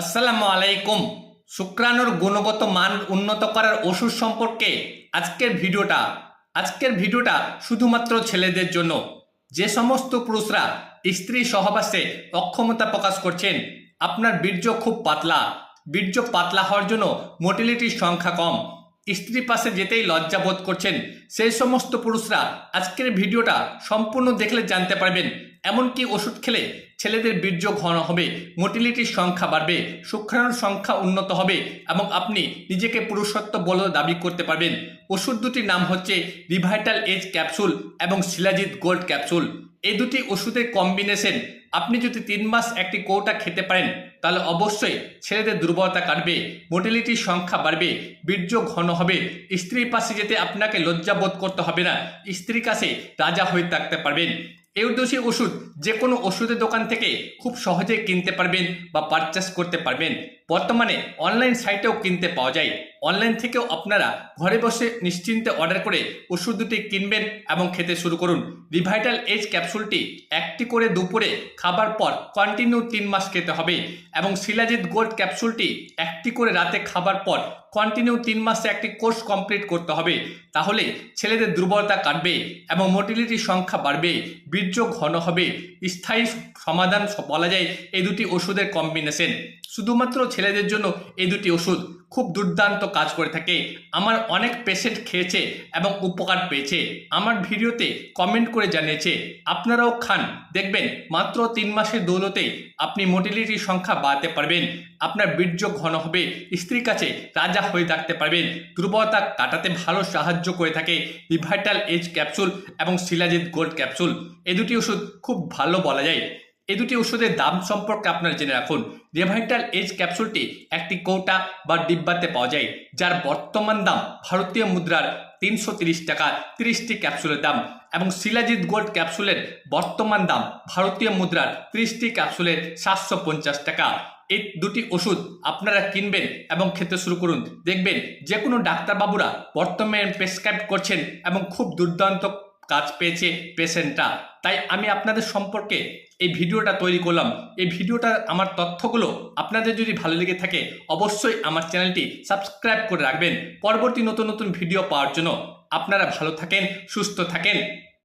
আসসালামু আলাইকুম। শুক্রাণুর গুণগত মান উন্নত করার ওষুধ সম্পর্কে আজকের ভিডিওটা আজকের ভিডিওটা শুধুমাত্র ছেলেদের জন্য। যে সমস্ত পুরুষরা স্ত্রী সহবাসে অক্ষমতা প্রকাশ করছেন, আপনার বীর্য খুব পাতলা। বীর্য পাতলা হওয়ার জন্য মোটিলিটির সংখ্যা কম। স্ত্রী পাশে যেতেই লজ্জা বোধ করছেন। সেই সমস্ত পুরুষরা আজকের ভিডিওটা সম্পূর্ণ দেখলে জানতে পারবেন এমনকি ওষুধ খেলে ছেলেদের বীর্য ঘন হবে, মোটিলিটির সংখ্যা বাড়বে, শুক্রাণুর সংখ্যা উন্নত হবে এবং আপনি নিজেকে পুরুষত্ব বলে দাবি করতে পারবেন। ওষুধ দুটির নাম হচ্ছে রিভাইটাল এজ ক্যাপসুল এবং শিলাজিৎ গোল্ড ক্যাপসুল। এই দুটি ওষুধের কম্বিনেশন, আপনি যদি তিন মাস একটি কৌটা খেতে পারেন, তাহলে অবশ্যই ছেলেদের দুর্বলতা কাটবে, মোটিলিটির সংখ্যা বাড়বে, বীর্য ঘন হবে, স্ত্রীর পাশে যেতে আপনাকে লজ্জা বোধ করতে হবে না, স্ত্রীর কাছে রাজা হয়ে থাকতে পারবেন। এই উদ্দেশ্যে ওষুধ যে কোনো ওষুধের দোকান থেকে খুব সহজে কিনতে পারবেন বা পারচেস করতে পারবেন। বর্তমানে অনলাইন সাইটেও কিনতে পাওয়া যায়। অনলাইন থেকেও আপনারা ঘরে বসে নিশ্চিন্তে অর্ডার করে ওষুধ দুটি কিনবেন এবং খেতে শুরু করুন। রিভাইটাল এজ ক্যাপসুলটি একটি করে দুপুরে খাবার পর কন্টিনিউ তিন মাস খেতে হবে এবং শিলাজিৎ গোল্ড ক্যাপসুলটি একটি করে রাতে খাবার পর কন্টিনিউ তিন মাসে একটি কোর্স কমপ্লিট করতে হবে। তাহলে ছেলেদের দুর্বলতা কাটবে এবং মোটিলিটির সংখ্যা বাড়বে, বীর্য ঘন হবে। স্থায়ী সমাধান বলা যায় এই দুটি ওষুধের কম্বিনেশন শুধুমাত্র ছেলেদের জন্য এই দুটি ওষুধ। খুব দুর্দান্ত কাজ করে থাকে। আমার অনেক পেশেন্ট খেয়েছে এবং উপকার পেয়েছে। আমার ভিডিওতে কমেন্ট করে জানিয়েছে, আপনারাও খান। দেখবেন মাত্র তিন মাসের দৌলতে আপনি মোটিলিটির সংখ্যা বাড়াতে পারবেন। আপনার বীর্য ঘন হবে। স্ত্রীর কাছে রাজা হয়ে থাকতে পারবেন। দুর্বলতা কাটাতে ভালো সাহায্য করে থাকে রিভাইটাল এজ ক্যাপসুল এবং শিলাজিৎ গোল্ড ক্যাপসুল এ দুটি ওষুধ খুব ভালো বলা যায়। এই দুটি ওষুধের দাম সম্পর্কে আপনারা জেনে রাখুন। রেভাইটাল এজ ক্যাপসুলটি একটি কৌটা বা ডিব্বাতে পাওয়া যায়, যার বর্তমান দাম ভারতীয় মুদ্রার তিনশো তিরিশ টাকা, তিরিশটি ক্যাপসুলের দাম এবং শিলাজিৎ গোল্ড ক্যাপসুলের বর্তমান দাম ভারতীয় মুদ্রার ত্রিশটি ক্যাপসুলের সাতশো পঞ্চাশ টাকা। এই দুটি ওষুধ আপনারা কিনবেন এবং খেতে শুরু করুন। দেখবেন যে কোনো ডাক্তারবাবুরা বর্তমানে প্রেসক্রাইব করছেন এবং খুব দুর্দান্ত কাজ পেয়েছে পেশেন্টরা তাই আমি আপনাদের সম্পর্কে এই ভিডিওটা তৈরি করলাম। এই ভিডিওটার আমার তথ্যগুলো আপনাদের যদি ভালো লেগে থাকে, অবশ্যই আমার চ্যানেলটি সাবস্ক্রাইব করে রাখবেন। পরবর্তী নতুন নতুন ভিডিও পাওয়ার জন্য আপনারা ভালো থাকেন, সুস্থ থাকেন।